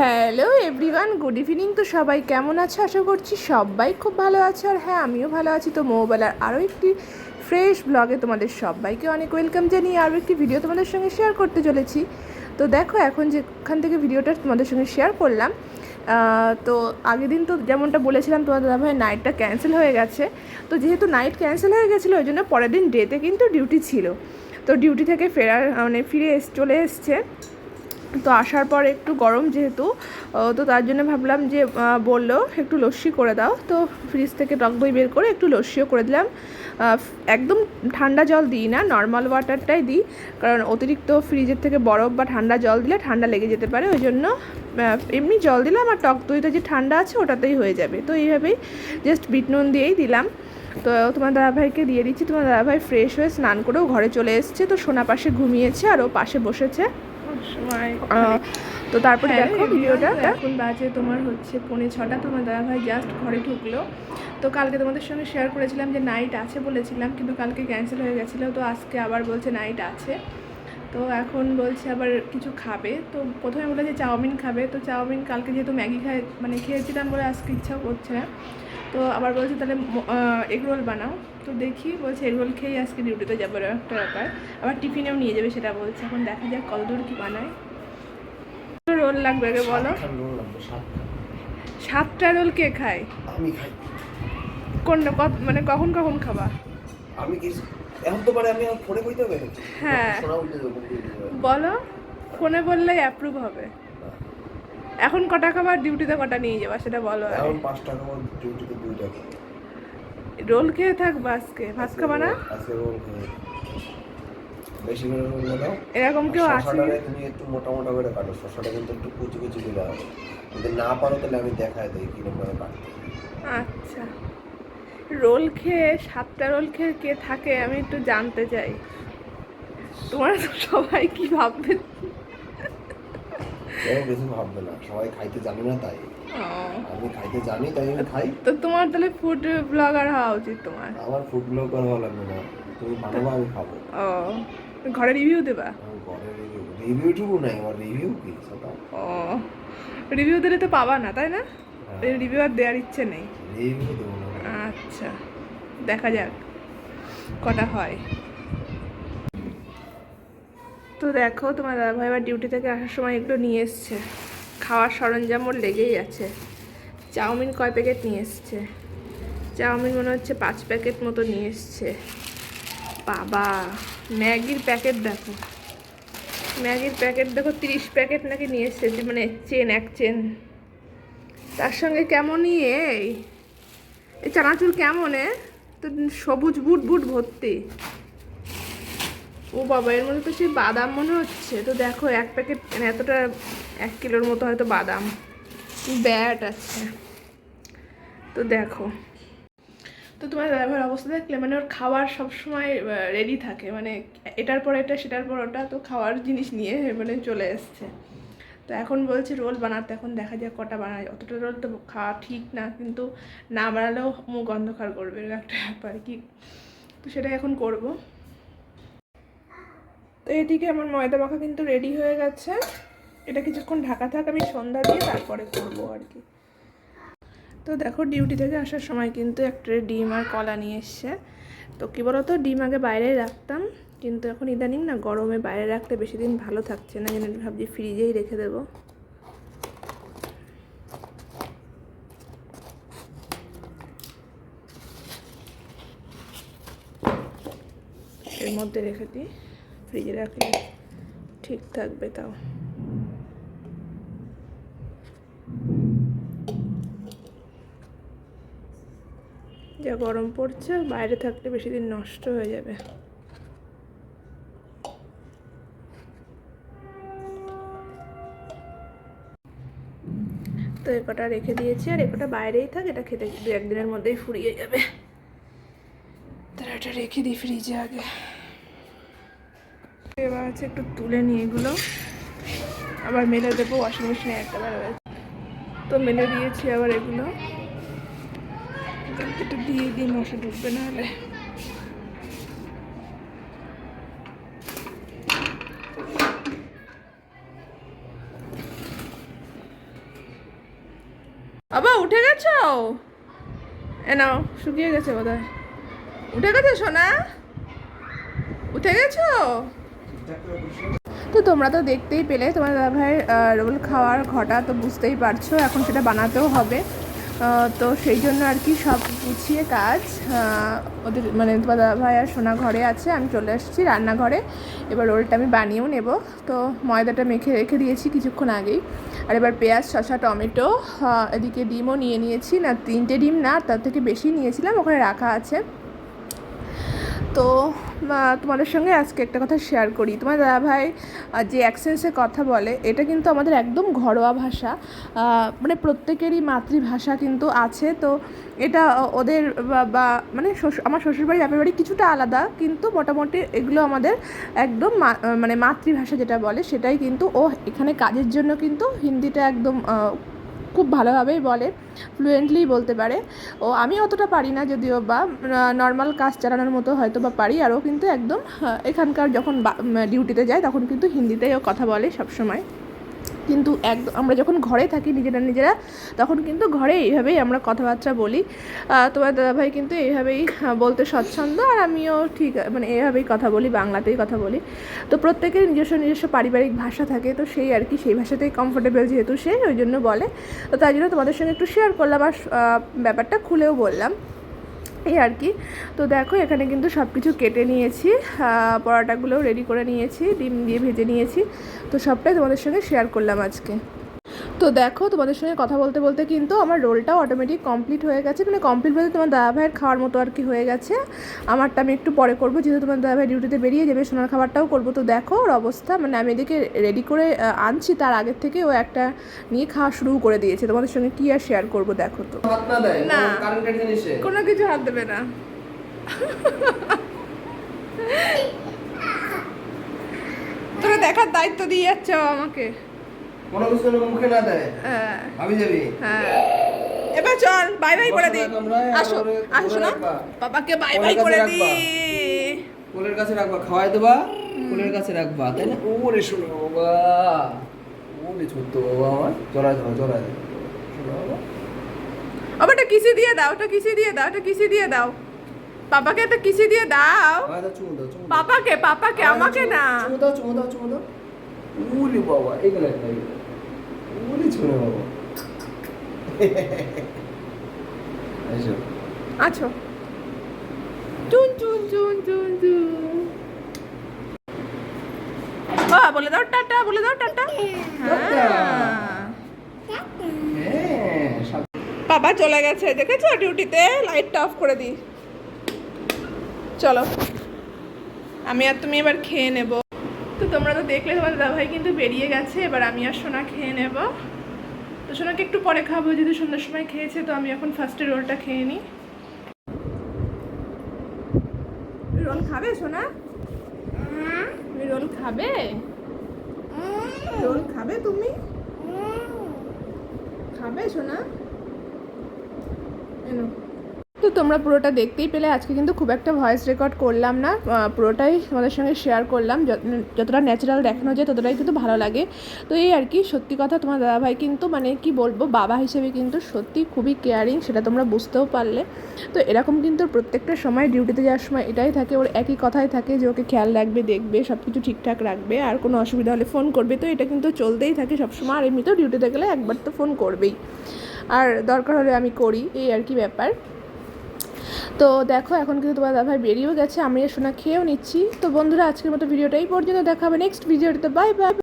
Hello everyone good evening তো সবাই কেমন আছো? আশা করছি সবাই খুব ভালো আছে। আর হ্যাঁ আমিও ভালো আছি। তো মোবাইলের আরও একটি ফ্রেশ ব্লগে তোমাদের সবাইকে অনেক ওয়েলকাম জানিয়ে আরও একটি ভিডিও তোমাদের সঙ্গে শেয়ার করতে চলেছি। তো দেখো, এখন যেখান থেকে ভিডিওটা তোমাদের সঙ্গে শেয়ার করলাম তো আগের দিন তো যেমনটা বলেছিলাম তোমার দাদাভাই নাইটটা ক্যান্সেল হয়ে গেছে। তো যেহেতু নাইট ক্যান্সেল হয়ে গেছিল, ওই জন্য পরের দিন ডেতে কিন্তু ডিউটি ছিল। তো ডিউটি থেকে ফেরার মানে ফিরে চলে এসছে। তো আসার পর একটু গরম যেহেতু তো তার জন্য ভাবলাম যে বলল, একটু লস্যি করে দাও। তো ফ্রিজ থেকে টক দই বের করে একটু লস্যিও করে দিলাম। একদম ঠান্ডা জল দিই না নর্মাল ওয়াটারটাই দিই, কারণ অতিরিক্ত ফ্রিজের থেকে বরফ বা ঠান্ডা জল দিলে ঠান্ডা লেগে যেতে পারে, ওই জন্য এমনি জল দিলাম আর টক দইটা যে ঠান্ডা আছে ওটাতেই হয়ে যাবে। তো এইভাবেই জাস্ট বিট নুন দিয়েই দিলাম। তো তোমার দাদাভাইকে দিয়ে দিচ্ছি, তোমার দাদাভাই ফ্রেশ হয়ে স্নান করেও ঘরে চলে এসেছে, তো সোনা পাশে ঘুমিয়েছে আর ও পাশে বসেছে। সময়। তো তারপরে হ্যাঁ, দেখো ভিডিওটা এখন বাজে তোমার হচ্ছে পৌনে ছটা। তোমার দাদা ভাই জাস্ট ঘরে ঢুকলো। তো কালকে তোমাদের সঙ্গে শেয়ার করেছিলাম যে নাইট আছে বলেছিলাম কিন্তু কালকে ক্যান্সেল হয়ে গেছিল। তো আজকে আবার বলছে নাইট আছে। তো এখন বলছে আবার কিছু খাবে। তো প্রথমে বলে যে চাউমিন খাবে। তো চাউমিন কালকে যেহেতু ম্যাগি খাই মানে খেয়েছিলাম বলে আজকে ইচ্ছাও করছে না। তো আবার বলছে তাহলে এগ রোল বানাও। তো দেখি বলছে এগ রোল খেয়েই আজকে ডিউটিতে যাব একটা ব্যাপার। আবার টিফিনেও নিয়ে যাবে সেটা বলছে। এখন দেখা যাক কতদূর কী বানায়। রোল লাগবে আগে বলো? সাতটা রোল কে খায়? আমি খাই। কোনটা কত মানে কখন কখন খাবা? আমি কি এখন তো মানে আমি ফোনে কইতে হবে? হ্যাঁ। বলো ফোনে বললে অ্যাপ্রুভ হবে। এখন কটা খাবার? ডিউটিতে কটা নিয়ে যাবা? সেটা বলো এখন পাঁচটা খাবার ডিউটিতে দুইটা। রোল খেয়ে থাকবা আজকে। ভাত খাবা না? আজকে রোল খাই বেশি করে রোল দাও। এরকম কেউ আছে? তুমি একটু মোটা মোটা করে কাটো। শশাটা কিন্তু একটু কুচি কুচি করে হবে। যদি না পারো তাহলে আমি দেখাই দিই কীরকম ভাবে কাটতে হয়। আচ্ছা। রোল খেয়ে সাতটা রোল খেয়ে কে থাকে আমি একটু জানতে চাই। তোমার সবাই কি ভাববে? কেউ কিছু ভাববে না? সবাই খাইতে জানি না তাই। আমি খাইতে জানি তাই আমি খাই। তো তোমার তাহলে ফুড ব্লগার হওয়া উচিত তোমার? আমার ফুড ব্লগ করা ভালো লাগবে না। তুমি বানাবো আমি খাব। ও। ঘরে রিভিউ দেবা? ঘরে রিভিউ রিভিউটুকু নাই আমার রিভিউ কি? ও। রিভিউ দিলে তো পাবা না তাই না? হ্যাঁ। রিভিউ আর দেওয়ার ইচ্ছে নেই। রিভিউ দেবো আচ্ছা দেখা যাক। কটা হয়। তো দেখো, তোমার দাদাভাই আবার ডিউটি থেকে আসার সময় এগুলো নিয়ে এসছে। খাওয়ার সরঞ্জাম ওর লেগেই আছে। চাউমিন কয় প্যাকেট নিয়ে এসছে? চাউমিন মনে হচ্ছে পাঁচ প্যাকেট মতো নিয়ে এসছে। বাবা, ম্যাগির প্যাকেট দেখো। ম্যাগির প্যাকেট দেখো, তিরিশ প্যাকেট নাকি নিয়ে এসছে মানে চেন এক চেন তার সঙ্গে কেমনই এই? চানাচুর কেমন, এ? তো সবুজ বুট বুট ভর্তি। ও বাবা, এর মধ্যে তো সেই বাদাম মনে হচ্ছে। তো দেখো, এক প্যাকেট মানে এতটা, এক কিলোর মতো হয়তো বাদাম। ব্যাট আছে। তো দেখো। তো তোমার ড্রাইভার অবস্থা দেখলে মানে ওর খাবার সবসময় রেডি থাকে। মানে এটার পর এটা, সেটার পর ওটা, তো খাওয়ার জিনিস নিয়ে মানে চলে এসছে। তো এখন বলছে, রোল বানাতে, এখন দেখা যাক কটা বানায়। অতটা রোল তো খাওয়া ঠিক না, কিন্তু না বানালেও মুখ অন্ধকার করবে একটা ব্যাপার কি? তো সেটাই এখন করব। তো এদিকে আমার ময়দা মাখা কিন্তু রেডি হয়ে গেছে। এটা কিছুক্ষণ ঢাকা থাক, আমি সন্ধ্যা দিয়ে তারপরে করব আর কি। তো দেখো ডিউটি থেকে আসার সময় কিন্তু একটা ডিম আর কলা নিয়ে এসছে। তো কী বলতো, ডিম আগে বাইরে রাখতাম, কিন্তু এখন ইদানিং না গরমে বাইরে রাখতে বেশি দিন ভালো থাকছে না জন্য ভাবছি ফ্রিজেই রেখে দেবো। এর মধ্যে রেখে দিই। ফ্রিজে রাখলে ঠিক থাকবে তাও। যা গরম পড়ছে, বাইরে থাকলে বেশি দিন নষ্ট হয়ে যাবে। তো এ কটা রেখে দিয়েছি, আর এ কটা বাইরেই থাক, এটা খেতে দু একদিনের মধ্যেই ফুরিয়ে যাবে। তাহলে এটা রেখে দিই ফ্রিজে আগে। আছে একটু তুলে নিয়ে এগুলো। আবার মেলে দেবো ওয়াশিং মেশিনে একটা তো মেলে দিয়েছি আবার এগুলো। একটু দিয়ে দিই, মশা ঢুকবে না হলে বাবা উঠে গেছো? এ নাও, শুকিয়ে গেছে বোধ উঠে গেছো সোনা? উঠে গেছো? তো তোমরা তো দেখতেই পেলে, তোমার দাদা দাদাভাইয়ের রোল খাওয়ার ঘটা তো বুঝতেই পারছ, এখন সেটা বানাতেও হবে। তো সেই জন্য আর কি সব গুছিয়ে কাজ ওদের মানে তোমার দাদাভাই আর সোনা ঘরে আছে, আমি চলে এসেছি রান্নাঘরে। এবার রোলটা আমি বানিয়েও নেব। তো ময়দাটা মেখে রেখে দিয়েছি কিছুক্ষণ আগেই। আর এবার পেঁয়াজ, শসা, টমেটো এদিকে ডিমও নিয়ে নিয়েছি। না, তিনটে ডিম না, তার থেকে বেশি নিয়েছিলাম, ওখানে রাখা আছে। তো তোমাদের সঙ্গে আজকে একটা কথা শেয়ার করি। তোমার দাদাভাই যে অ্যাকসেন্সে কথা বলে, এটা কিন্তু আমাদের একদম ঘরোয়া ভাষা। মানে প্রত্যেকেরই মাতৃভাষা কিন্তু আছে। তো এটা ওদের, বা- মানে আমার শ্বশুরবাড়ি বাপের বাড়ি কিছুটা আলাদা, কিন্তু মোটামুটি এগুলো আমাদের একদম মানে মাতৃভাষা যেটা বলে, সেটাই কিন্তু, ও এখানে কাজের জন্য কিন্তু হিন্দিটা একদম খুব ভালোভাবেই বলে ফ্লুয়েন্টলি বলতে পারে। ও, আমি অতটা পারি না যদিও বা নর্মাল কাজ চালানোর মতো হয়তো বা পারি, আরও কিন্তু একদম এখানকার যখন ডিউটিতে যায়, তখন কিন্তু হিন্দিতেও কথা বলে সবসময়। কিন্তু একদম আমরা যখন ঘরে থাকি নিজেরা নিজেরা, তখন কিন্তু ঘরে এইভাবেই আমরা কথাবার্তা বলি। তোমার দাদাভাই কিন্তু এইভাবেই বলতে স্বচ্ছন্দ আর আমিও ঠিক মানে এইভাবেই কথা বলি, বাংলাতেই কথা বলি। তো প্রত্যেকের নিজস্ব নিজস্ব পারিবারিক ভাষা থাকে, তো সেই আর কি, সেই ভাষাতেই কমফোর্টেবল যেহেতু সে, ওই জন্য বলে। তো তাই জন্য তোমাদের সঙ্গে একটু শেয়ার করলাম আর ব্যাপারটা খুলেও বললাম। এই আর কি। তো দেখো, এখানে কিন্তু সব কিছু কেটে নিয়েছি পরোটাগুলোও রেডি করে নিয়েছি, ডিম দিয়ে ভেজে নিয়েছি। তো সবটাই তোমাদের সঙ্গে শেয়ার করলাম আজকে। তো দেখো তোমাদের সঙ্গে কথা বলতে বলতে কিন্তু আমার রোলটাও অটোমেটিক কমপ্লিট হয়ে গেছে। মানে কমপ্লিট বলতে তোমার দাদা ভাইয়ের খাওয়ার মতো আর কি হয়ে গেছে। আমারটা আমি একটু পরে করব যেহেতু তোমার দাদা ভাই ডিউটিতে বেরিয়ে যাবে সোনার খাবারটাও করব। তো দেখো ওর অবস্থা মানে আমি এদিকে রেডি করে আনছি তার আগের থেকে ও একটা নিয়ে খাওয়া শুরু করে দিয়েছে। তোমাদের সঙ্গে কি আর শেয়ার করব দেখো তো। না কোনো কিছু হাত দেবে না। তোরা দেখার দায়িত্ব দিয়ে যাচ্ছ আমাকে। কোনো কিছু মুখে না দেয়। হ্যাঁ, ভাবি যাবি? হ্যাঁ। এবার চল বাই বাই করে দি আসো আসো ওরে না রাখবা। বাবাকে বাই বাই করে দি রাখবা। কোলের কাছে রাখবা খাওয়াই দেবা কোলের কাছে রাখবা তাই না? ওরে শোনো বাবা। ওরে ছোট্ট বাবা আমার। জড়ায় ধরো জড়ায় ধরো শোনো বাবা। ওটা কিসি দিয়ে দাও? ওটা কিসি দিয়ে দাও? ওটা কিসি দিয়ে দাও? পাপাকে একটা কিসি দিয়ে দাও। পাপাকে পাপাকে আমাকে না। চুমু দাও চুমু দাও চুমু দাও। ওরে বাবা এগুলো। ছোট বাবা এসো আছো। চুন চুন চুন চুন ও বলে দাও টাটা বলে দাও টাটা। টাটা। হ্যাঁ। হ্যাঁ বাবা চলে গেছে দেখেছ ডিউটিতে? লাইটটা অফ করে দিই। চলো। আমি আর তুমি এবার খেয়ে নেব। তো তোমরা তো দেখলে তোমার দাদা ভাই কিন্তু বেরিয়ে গেছে এবার আমি আর সোনা খেয়ে নেব। তো সোনাকে একটু পরে খাব যদি সন্ধ্যার সময় খেয়েছে, তো আমি এখন ফার্স্টে রোলটা খেয়ে নিই। রোল খাবে সোনা? রোল খাবে? রোল খাবে তুমি? খাবে সোনা? এনো। তোমরা পুরোটা দেখতেই পেলে। আজকে কিন্তু খুব একটা ভয়েস রেকর্ড করলাম না। পুরোটাই তোমাদের সঙ্গে শেয়ার করলাম। যতটা ন্যাচারাল দেখানো যায়, ততটাই কিন্তু ভালো লাগে। তো এই আর কি, সত্যি কথা তোমার দাদাভাই কিন্তু মানে কি বলব, বাবা হিসেবে কিন্তু সত্যি খুবই কেয়ারিং সেটা তোমরা বুঝতেও পারলে। তো এরকম কিন্তু প্রত্যেকটা সময় ডিউটিতে যাওয়ার সময় এটাই থাকে, ওর একই কথাই থাকে যে ওকে খেয়াল রাখবে, দেখবে সব কিছু ঠিকঠাক রাখবে, আর কোনো অসুবিধা হলে ফোন করবে। তো এটা কিন্তু চলতেই থাকে সবসময়, আর এমনিতেও ডিউটিতে গেলে একবার তো ফোন করবেই। আর দরকার হলে আমি করি, এই আর কি ব্যাপার। তো দেখো, এখন কিন্তু তোমার দাদাভাই বেরিয়েও গেছে আমি সোনা খেয়েও নিচ্ছি। তো বন্ধুরা, আজকের মতো ভিডিওটাই পর্যন্ত, দেখা হবে নেক্সট ভিডিওটিতে বাই বাই